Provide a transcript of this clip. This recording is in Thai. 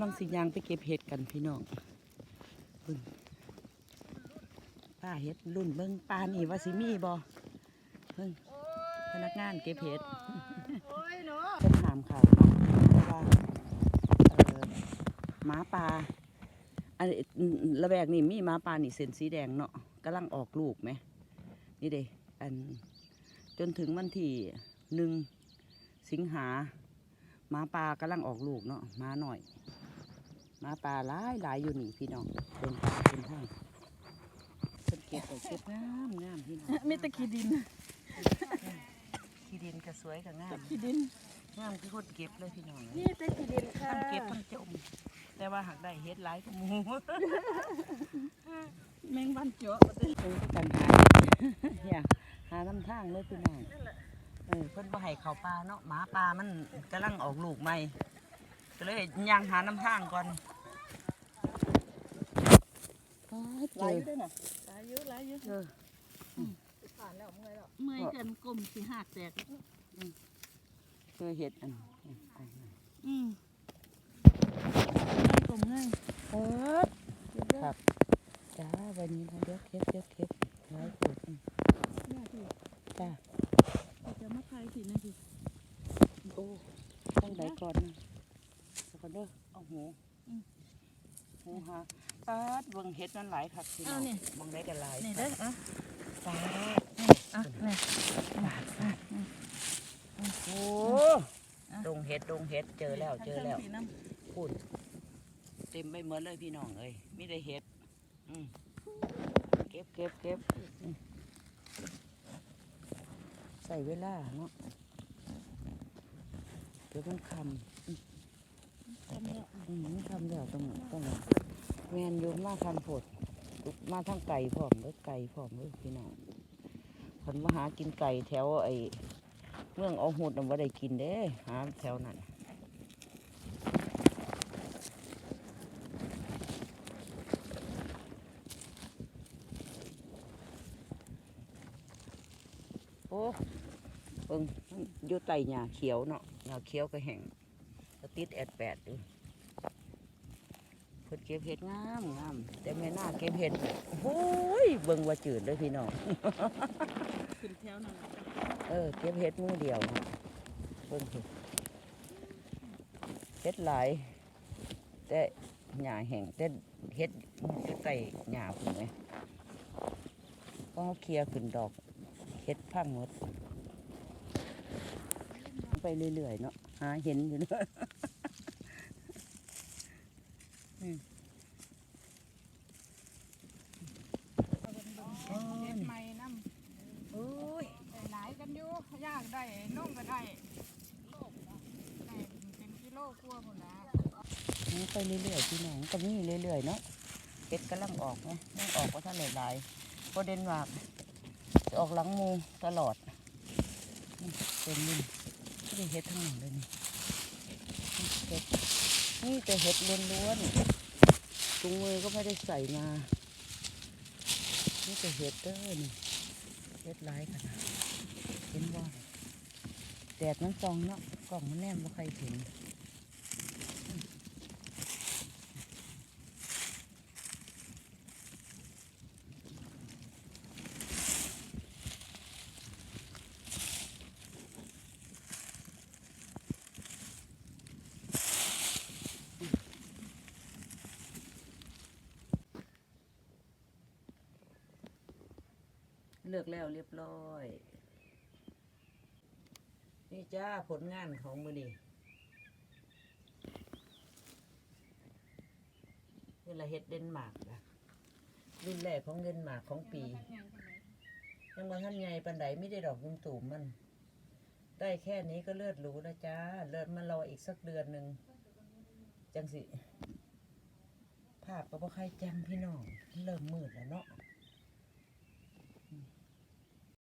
ำลังสิยางไปเก็บเห็ดกันพี่น้องป้าเห็ดรุ่นเบิ่งปลานี่ว่าสิมีบ่เพิ่งพนักงานเก็บเห็ดโอ้าะถามเขาเนาะว่าหมาป่าอันนี้ระแวกนี่มีหมาป่านี่เส้นสีแดงเนาะกำลังออกลูกไหมนี่เด้อันจนถึงวันที่หนึ่งสิงหาหมาป่ากำลังออกลูกเนาะหมาหน่อย มาป่าหลายหลายอยู่นี่พี่น้องเป็นป่าเป็นทางเพิ่นเก็บไปเก็บงามงามพี่น้องมีแตะขี้ดินขี้ดินก็สวยก็งามขี้ดินงามคือคนเก็บเลยพี่น้องนี่แตะขี้ดินค่ะทั้งเก็บทั้งจมแต่ว่าหากได้เฮ็ดหลายก็หมูแมงวันเจาะเออกันหาเนี่ยหาลำทางเลยพี่น้องเออเพิ่นบ่ให้เข้าป่าเนาะหมาป่ามันกำลังออกลูกใหม่ ก็เลยย่างหาน้ำทางก่อนอ๋อเจหลายออยู่ด้วยน่ะหลายอยู่หลายอยู่เจอผ่านแล้วเมื่อยแล้วเมื่อยกันกลมสิหักแตกเจอเห็ดอันอืมกลมเมื่อยเปิดครับจ้าวันนี้นะเดี๋ยวเก็บเดี๋ยวเก็บหลายปวดอืมเนี่ยสิจ้าเราจะมาใครสินะสิโอ้ต้องได้ก่อนนะ แล้วก็เด้อเอาหูหูฮะปาดเบิ่งเห็ดนั่นหลายคักพี่น้องมองได้กันหลายนี่เด้ออะปาดอะนี่ปาดปาดโอ้ดงเห็ดดงเห็ดเจอแล้วเจอแล้วทั้งสีน้พูดเต็มไปหมดเลยพี่น้องเอ้ยไม่ได้เห็ดอืมเก็บเก็บเก็บอืมใส่เวลาเนาะเดี๋ยวมันคำำทำแล้ว อืมทำแล้วต้องต้องแมนยมมาทำผดมาทั้งไก่พร้อมเลยไก่พร้อมเลยพี่น้องคนมาหากินไก่แถวไอ้เมืองเอาหดน่ะว่าได้กินเด้หาแถวนั้นโอ้เบิ่งอยู่ใต้หญ้าเขียวเนาะหญ้าเขียวก็แห้ง ก็ติดแอดแปดอยู่เพิ่นเก็บเห็ดงามงามแต่แม่น่าเก็บเห็ดโอ้ยเบิ่งว่าจืดเลยพี่น้อง ขึ้นแถวนั่นน่ะเออ เก็บเห็ดมือเดียวนะเบิ่งสิเห็ดหลายแต่หญ้าแห้งแต่เห็ดอยู่ใต้หญ้าพุ่นไหมก็เขาเคลียร์ขึ้นดอกเห็ดพังหมด ไปเรื่อยๆเนาะหาเห็นอยู่เนาะเฮ็ดใหม่น้ำโอ้ยำได้หลายกันอยู่ยากได้น้องก็ได้ได้เป็นกิโลกว่าพุ่นละนี่ไปเรื่อยๆพี่น้องก็มีเรื่อยๆเนาะเห็ดกำลังออกเนาะยังออกก็ท่านหลายๆประเด็นว่าจะออกหลังมูตลอดเป็นนี่ไมีเห็ดทั้งหมดเลยนี่นี่เห็ดนี่แต่เห็ดล้วนๆถุงมือก็ไม่ได้ใส่มา นี่แต่เห็ดเด้อนี่เห็ดหลายขนาดเห็นบ่แดดมันส่องเนาะกล่องมันแนมว่าใครเห็ เลือกแล้วเรียบร้อย นี่จ้าผลงานของมือนี่นี่ละเฮ็ดเดนมาร์กนะรุ่นแรกของเดนมาร์กของปี ยังมาท่านใหญ่ปันไดไม่ได้ดอกยุมตูมมัน ได้แค่นี้ก็เลือดรูแล้วจ้า เลือดมารออีกสักเดือนหนึ่งจังสิ ภาพก็บ่ใครแจมพี่น้อง เริ่มมืดแล้วเนาะ